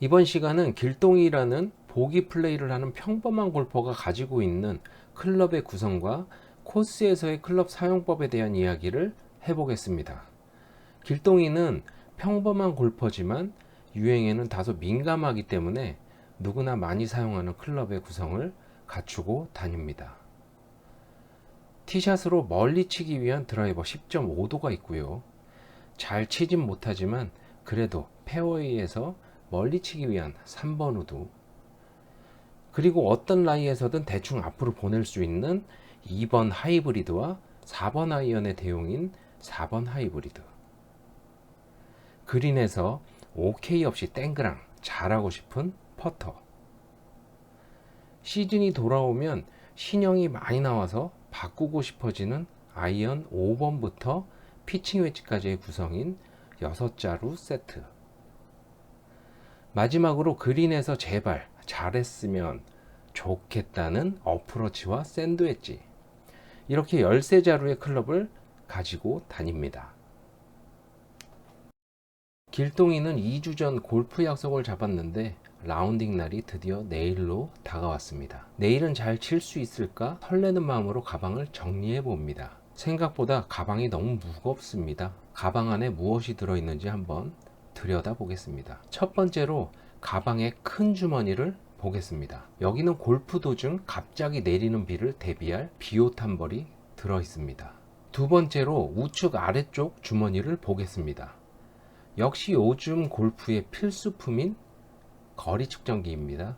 이번 시간은 길동이라는 보기 플레이를 하는 평범한 골퍼가 가지고 있는 클럽의 구성과 코스에서의 클럽 사용법에 대한 이야기를 해보겠습니다. 길동이는 평범한 골퍼지만 유행에는 다소 민감하기 때문에 누구나 많이 사용하는 클럽의 구성을 갖추고 다닙니다. 티샷으로 멀리 치기 위한 드라이버 10.5도가 있고요. 잘 치진 못하지만 그래도 페어웨이에서 멀리 치기 위한 3번 우드 그리고 어떤 라이에서든 대충 앞으로 보낼 수 있는 2번 하이브리드와 4번 아이언의 대용인 4번 하이브리드. 그린에서 OK 없이 땡그랑 잘하고 싶은 퍼터. 시즌이 돌아오면 신형이 많이 나와서 바꾸고 싶어지는 아이언 5번부터 피칭 웨지까지의 구성인 6자루 세트 마지막으로 그린에서 제발 잘했으면 좋겠다는 어프로치와 샌드웨지 이렇게 13자루의 클럽을 가지고 다닙니다. 길동이는 2주 전 골프 약속을 잡았는데 라운딩 날이 드디어 내일로 다가왔습니다. 내일은 잘 칠 수 있을까 설레는 마음으로 가방을 정리해 봅니다. 생각보다 가방이 너무 무겁습니다. 가방 안에 무엇이 들어있는지 한번 들여다 보겠습니다. 첫 번째로 가방의 큰 주머니를 보겠습니다. 여기는 골프 도중 갑자기 내리는 비를 대비할 비옷 한 벌이 들어 있습니다. 두 번째로 우측 아래쪽 주머니를 보겠습니다. 역시 요즘 골프의 필수품인 거리 측정기입니다.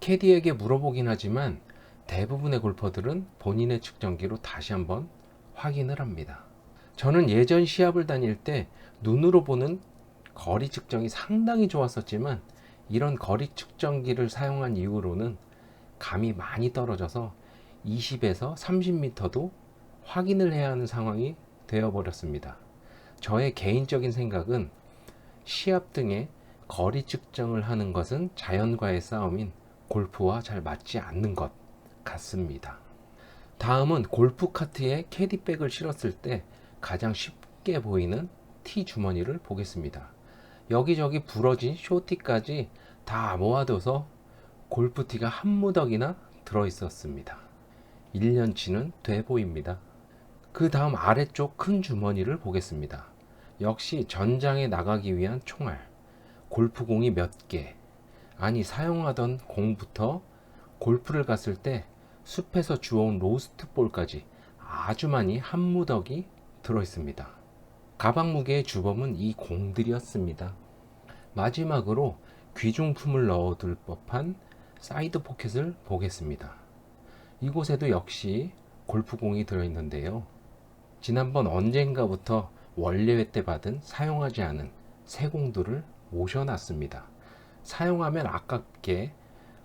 캐디에게 물어보긴 하지만 대부분의 골퍼들은 본인의 측정기로 다시 한번 확인을 합니다. 저는 예전 시합을 다닐 때 눈으로 보는 거리 측정이 상당히 좋았었지만 이런 거리 측정기를 사용한 이후로는 감이 많이 떨어져서 20에서 30m도 확인을 해야 하는 상황이 되어버렸습니다. 저의 개인적인 생각은 시합 등의 거리 측정을 하는 것은 자연과의 싸움인 골프와 잘 맞지 않는 것 같습니다. 다음은 골프 카트에 캐디백을 실었을 때 가장 쉽게 보이는 티 주머니를 보겠습니다. 여기저기 부러진 쇼티까지 다 모아둬서 골프티가 한 무더기나 들어 있었습니다. 1년치는 돼 보입니다. 그 다음 아래쪽 큰 주머니를 보겠습니다. 역시 전장에 나가기 위한 총알, 골프공이 몇 개, 아니 사용하던 공부터 골프를 갔을 때 숲에서 주워온 로스트 볼까지 아주 많이 한 무더기 들어 있습니다. 가방 무게의 주범은 이 공들이었습니다. 마지막으로 귀중품을 넣어둘 법한 사이드 포켓을 보겠습니다. 이곳에도 역시 골프공이 들어있는데요. 지난번 언젠가부터 원래회 때 받은 사용하지 않은 새 공들을 모셔놨습니다. 사용하면 아깝게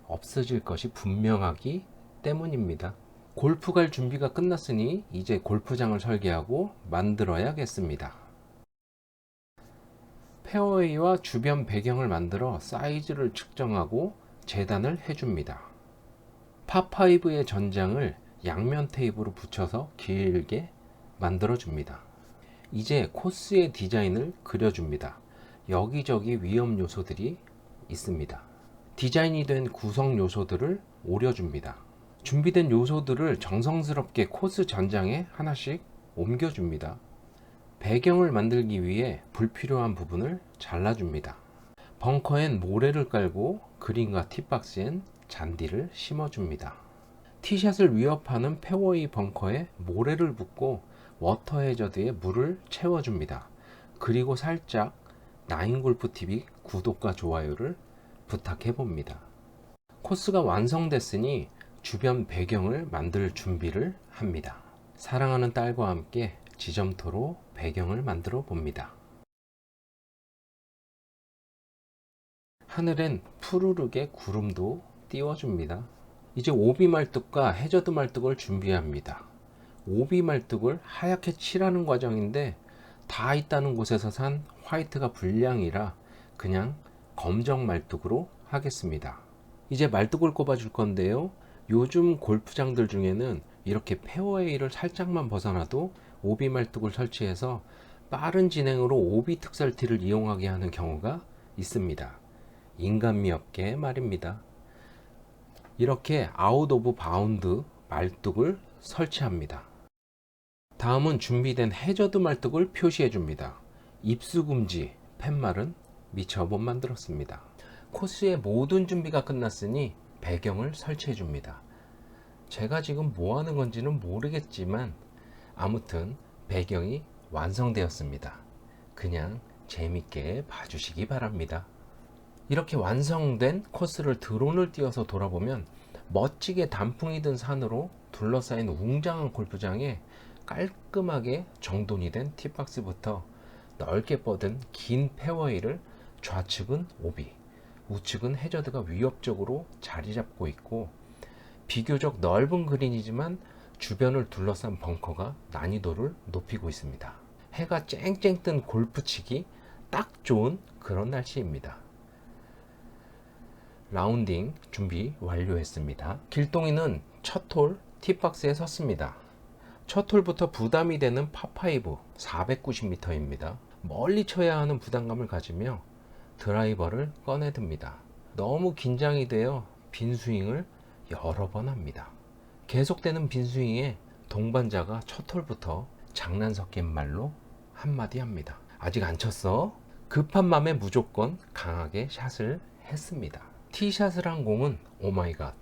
없어질 것이 분명하기 때문입니다. 골프 갈 준비가 끝났으니 이제 골프장을 설계하고 만들어야겠습니다. 페어웨이와 주변 배경을 만들어 사이즈를 측정하고 재단을 해줍니다. 파5의 전장을 양면 테이프로 붙여서 길게 만들어줍니다. 이제 코스의 디자인을 그려줍니다. 여기저기 위험 요소들이 있습니다. 디자인이 된 구성 요소들을 오려줍니다. 준비된 요소들을 정성스럽게 코스 전장에 하나씩 옮겨줍니다. 배경을 만들기 위해 불필요한 부분을 잘라줍니다. 벙커엔 모래를 깔고 그린과 티박스엔 잔디를 심어줍니다. 티샷을 위협하는 페어웨이 벙커에 모래를 붓고 워터 해저드에 물을 채워줍니다. 그리고 살짝 나인골프TV 구독과 좋아요를 부탁해 봅니다. 코스가 완성됐으니 주변 배경을 만들 준비를 합니다. 사랑하는 딸과 함께 지점토로 배경을 만들어 봅니다. 하늘엔 푸르르게 구름도 띄워줍니다. 이제 오비 말뚝과 해저드 말뚝을 준비합니다. 오비 말뚝을 하얗게 칠하는 과정인데 다 있다는 곳에서 산 화이트가 불량이라 그냥 검정 말뚝으로 하겠습니다. 이제 말뚝을 꼽아 줄 건데요. 요즘 골프장들 중에는 이렇게 페어웨이를 살짝만 벗어나도 오비 말뚝을 설치해서 빠른 진행으로 오비 특설티를 이용하게 하는 경우가 있습니다. 인간미 없게 말입니다. 이렇게 아웃 오브 바운드 말뚝을 설치합니다. 다음은 준비된 해저드 말뚝을 표시해 줍니다. 입수 금지 팻말은 미처 못 만들었습니다. 코스의 모든 준비가 끝났으니 배경을 설치해 줍니다. 제가 지금 뭐 하는 건지는 모르겠지만 아무튼 배경이 완성되었습니다. 그냥 재밌게 봐주시기 바랍니다. 이렇게 완성된 코스를 드론을 띄워서 돌아보면 멋지게 단풍이 든 산으로 둘러싸인 웅장한 골프장에 깔끔하게 정돈이 된 티박스부터 넓게 뻗은 긴 페어웨이를 좌측은 오비, 우측은 해저드가 위협적으로 자리 잡고 있고 비교적 넓은 그린이지만 주변을 둘러싼 벙커가 난이도를 높이고 있습니다. 해가 쨍쨍 뜬 골프 치기 딱 좋은 그런 날씨입니다. 라운딩 준비 완료했습니다. 길동이는 첫 홀 티박스에 섰습니다. 첫 홀부터 부담이 되는 파5 490m입니다. 멀리 쳐야 하는 부담감을 가지며 드라이버를 꺼내듭니다. 너무 긴장이 되어 빈 스윙을 여러 번 합니다. 계속되는 빈 스윙에 동반자가 첫 홀부터 장난 섞인 말로 한마디 합니다. 아직 안 쳤어? 급한 맘에 무조건 강하게 샷을 했습니다. 티샷을 한 공은 오마이갓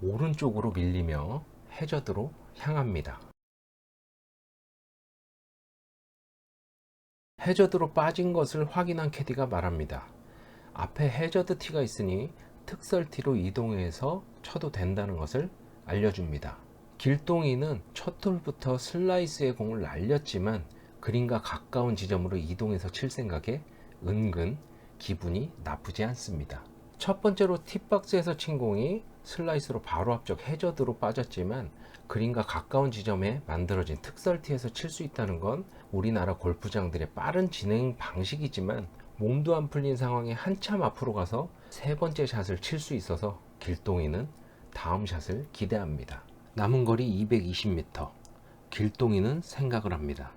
오른쪽으로 밀리며 해저드로 향합니다. 해저드로 빠진 것을 확인한 캐디가 말합니다. 앞에 해저드 티가 있으니 특설 티로 이동해서 쳐도 된다는 것을 알려줍니다. 길동이는 첫 홀부터 슬라이스의 공을 날렸지만 그린과 가까운 지점으로 이동해서 칠 생각에 은근 기분이 나쁘지 않습니다. 첫 번째로 팁박스에서 친 공이 슬라이스로 바로 앞쪽 해저드로 빠졌지만 그린과 가까운 지점에 만들어진 특설티에서 칠 수 있다는 건 우리나라 골프장들의 빠른 진행 방식이지만 몸도 안 풀린 상황에 한참 앞으로 가서 세 번째 샷을 칠 수 있어서 길동이는 다음 샷을 기대합니다. 남은 거리 220m. 길동이는 생각을 합니다.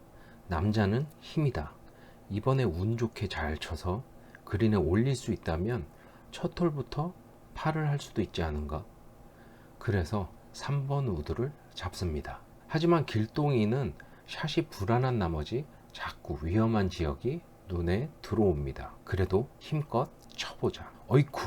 남자는 힘이다. 이번에 운 좋게 잘 쳐서 그린에 올릴 수 있다면 첫 홀부터 팔을 할 수도 있지 않은가? 그래서 3번 우드를 잡습니다. 하지만 길동이는 샷이 불안한 나머지 자꾸 위험한 지역이 눈에 들어옵니다. 그래도 힘껏 쳐보자. 어이쿠!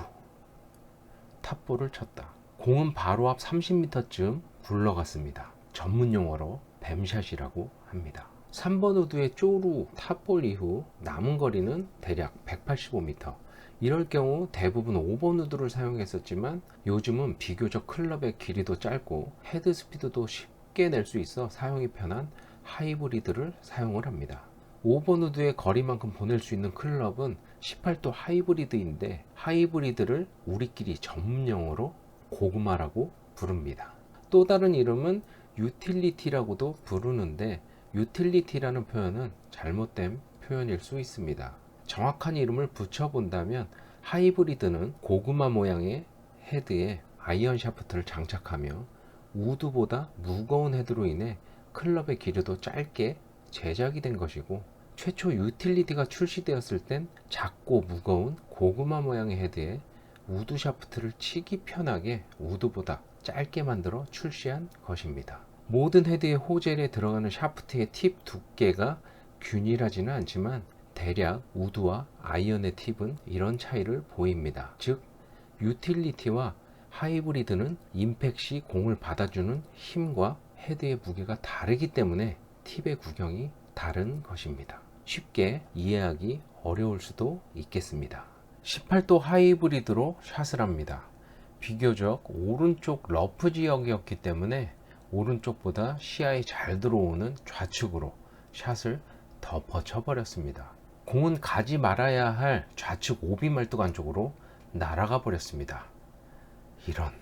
탑볼을 쳤다. 공은 바로 앞 30m쯤 굴러갔습니다. 전문 용어로 뱀샷이라고 합니다. 3번 우드의 쪼루 탑볼 이후 남은 거리는 대략 185m. 이럴 경우 대부분 5번 우드를 사용했었지만 요즘은 비교적 클럽의 길이도 짧고 헤드 스피드도 쉽게 낼 수 있어 사용이 편한 하이브리드를 사용을 합니다. 5번 우드의 거리만큼 보낼 수 있는 클럽은 18도 하이브리드인데 하이브리드를 우리끼리 전문 용어로 고구마라고 부릅니다. 또 다른 이름은 유틸리티라고도 부르는데 유틸리티라는 표현은 잘못된 표현일 수 있습니다. 정확한 이름을 붙여본다면 하이브리드는 고구마 모양의 헤드에 아이언 샤프트를 장착하며 우드보다 무거운 헤드로 인해 클럽의 길이도 짧게 제작이 된 것이고 최초 유틸리티가 출시되었을 땐 작고 무거운 고구마 모양의 헤드에 우드 샤프트를 치기 편하게 우드보다 짧게 만들어 출시한 것입니다. 모든 헤드의 호젤에 들어가는 샤프트의 팁 두께가 균일하지는 않지만 대략 우드와 아이언의 팁은 이런 차이를 보입니다. 즉 유틸리티와 하이브리드는 임팩 시 공을 받아주는 힘과 헤드의 무게가 다르기 때문에 팁의 구경이 다른 것입니다. 쉽게 이해하기 어려울 수도 있겠습니다. 18도 하이브리드로 샷을 합니다. 비교적 오른쪽 러프 지역이었기 때문에 오른쪽보다 시야에 잘 들어오는 좌측으로 샷을 덮어 쳐버렸습니다. 공은 가지 말아야 할 좌측 오비 말뚝 안 쪽으로 날아가 버렸습니다. 이런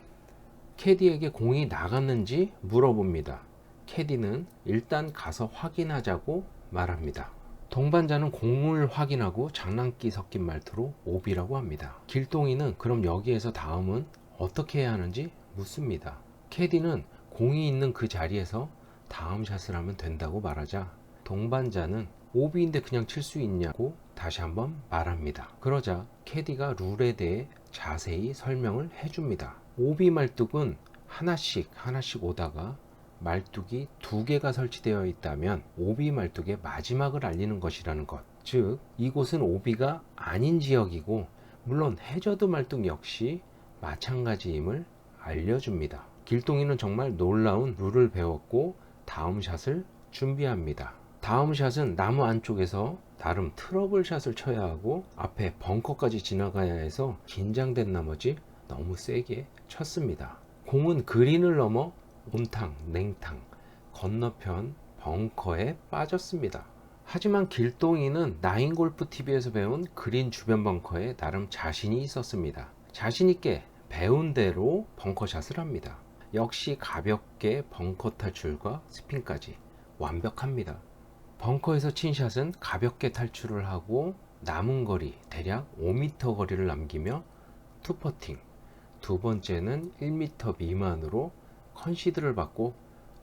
캐디에게 공이 나갔는지 물어봅니다. 캐디는 일단 가서 확인하자고 말합니다. 동반자는 공을 확인하고 장난기 섞인 말투로 오비라고 합니다. 길동이는 그럼 여기에서 다음은 어떻게 해야 하는지 묻습니다. 캐디는 공이 있는 그 자리에서 다음 샷을 하면 된다고 말하자 동반자는 오비인데 그냥 칠 수 있냐고 다시 한번 말합니다. 그러자 캐디가 룰에 대해 자세히 설명을 해줍니다. 오비 말뚝은 하나씩 하나씩 오다가 말뚝이 두 개가 설치되어 있다면 오비 말뚝의 마지막을 알리는 것이라는 것. 즉, 이곳은 오비가 아닌 지역이고, 물론 해저드 말뚝 역시 마찬가지임을 알려줍니다. 길동이는 정말 놀라운 룰을 배웠고, 다음 샷을 준비합니다. 다음 샷은 나무 안쪽에서 나름 트러블 샷을 쳐야 하고 앞에 벙커까지 지나가야 해서 긴장된 나머지 너무 세게 쳤습니다. 공은 그린을 넘어 온탕, 냉탕, 건너편 벙커에 빠졌습니다. 하지만 길동이는 나인골프 TV에서 배운 그린 주변 벙커에 나름 자신이 있었습니다. 자신있게 배운 대로 벙커샷을 합니다. 역시 가볍게 벙커 탈출과 스핀까지 완벽합니다. 벙커에서 친 샷은 가볍게 탈출을 하고 남은 거리 대략 5m 거리를 남기며 투퍼팅 두 번째는 1m 미만으로 컨시드를 받고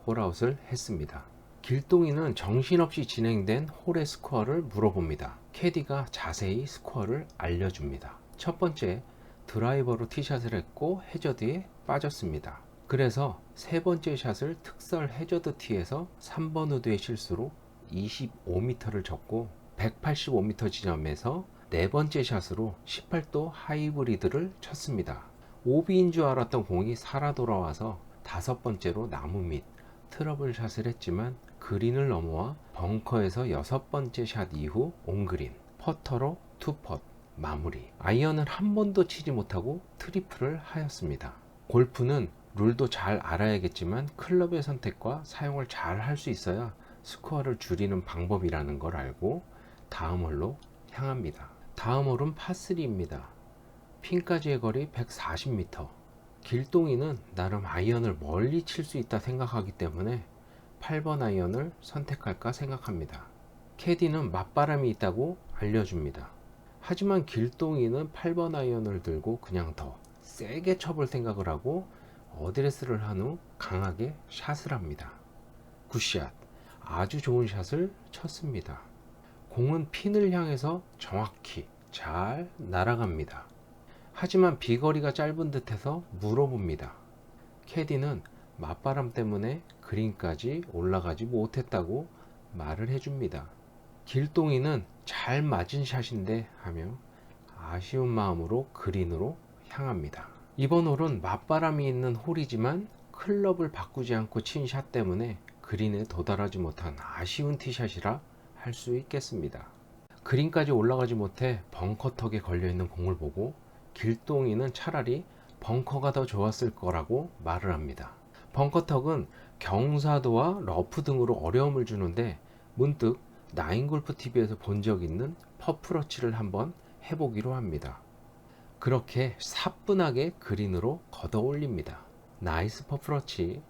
홀아웃을 했습니다. 길동이는 정신없이 진행된 홀의 스코어를 물어봅니다. 캐디가 자세히 스코어를 알려줍니다. 첫 번째 드라이버로 티샷을 했고 해저드에 빠졌습니다. 그래서 세 번째 샷을 특설 해저드 티에서 3번 우드의 실수로 25m를 쳤고 185m 지점에서 네 번째 샷으로 18도 하이브리드를 쳤습니다. 오비인 줄 알았던 공이 살아 돌아와서 다섯 번째로 나무 밑 트러블 샷을 했지만 그린을 넘어와 벙커에서 여섯 번째 샷 이후 온그린 퍼터로 투펫 마무리 아이언을 한 번도 치지 못하고 트리플을 하였습니다. 골프는 룰도 잘 알아야겠지만 클럽의 선택과 사용을 잘 할 수 있어야 스코어를 줄이는 방법이라는 걸 알고 다음 홀로 향합니다. 다음 홀은 파3입니다. 핀까지의 거리 140m. 길동이는 나름 아이언을 멀리 칠 수 있다 생각하기 때문에 8번 아이언을 선택할까 생각합니다. 캐디는 맞바람이 있다고 알려줍니다. 하지만 길동이는 8번 아이언을 들고 그냥 더 세게 쳐볼 생각을 하고 어드레스를 한 후 강하게 샷을 합니다. 굿샷. 아주 좋은 샷을 쳤습니다. 공은 핀을 향해서 정확히 잘 날아갑니다. 하지만 비거리가 짧은 듯해서 물어봅니다. 캐디는 맞바람 때문에 그린까지 올라가지 못했다고 말을 해줍니다. 길동이는 잘 맞은 샷인데 하며 아쉬운 마음으로 그린으로 향합니다. 이번 홀은 맞바람이 있는 홀이지만 클럽을 바꾸지 않고 친 샷 때문에 그린에 도달하지 못한 아쉬운 티샷이라 할 수 있겠습니다. 그린까지 올라가지 못해 벙커턱에 걸려있는 공을 보고 길동이는 차라리 벙커가 더 좋았을 거라고 말을 합니다. 벙커턱은 경사도와 러프 등으로 어려움을 주는데 문득 나인골프 TV에서 본 적 있는 퍼프러치를 한번 해보기로 합니다. 그렇게 사뿐하게 그린으로 걷어 올립니다. 나이스 퍼프러치.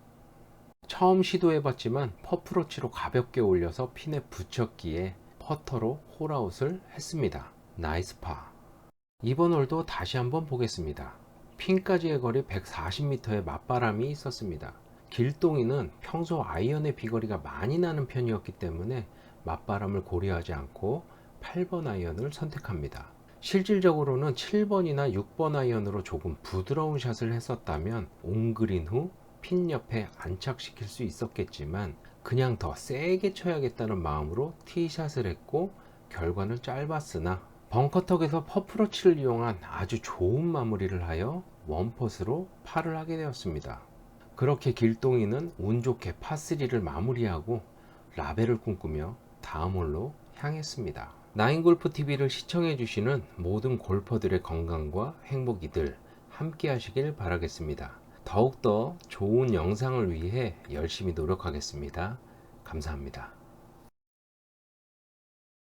처음 시도해봤지만 퍼프러치로 가볍게 올려서 핀에 붙였기에 퍼터로 홀아웃을 했습니다. 나이스 파. 이번 홀도 다시 한번 보겠습니다. 핀까지의 거리 140m의 맞바람이 있었습니다. 길동이는 평소 아이언의 비거리가 많이 나는 편이었기 때문에 맞바람을 고려하지 않고 8번 아이언을 선택합니다. 실질적으로는 7번이나 6번 아이언으로 조금 부드러운 샷을 했었다면 온그린 후 핀 옆에 안착시킬 수 있었겠지만 그냥 더 세게 쳐야겠다는 마음으로 티샷을 했고 결과는 짧았으나 벙커턱에서 퍼프로치를 이용한 아주 좋은 마무리를 하여 원퍼스로 파를 하게 되었습니다. 그렇게 길동이는 운 좋게 파3를 마무리하고 라벨을 꿈꾸며 다음 홀로 향했습니다. 나인골프 TV를 시청해주시는 모든 골퍼들의 건강과 행복이 들 함께 하시길 바라겠습니다. 더욱더 좋은 영상을 위해 열심히 노력하겠습니다. 감사합니다.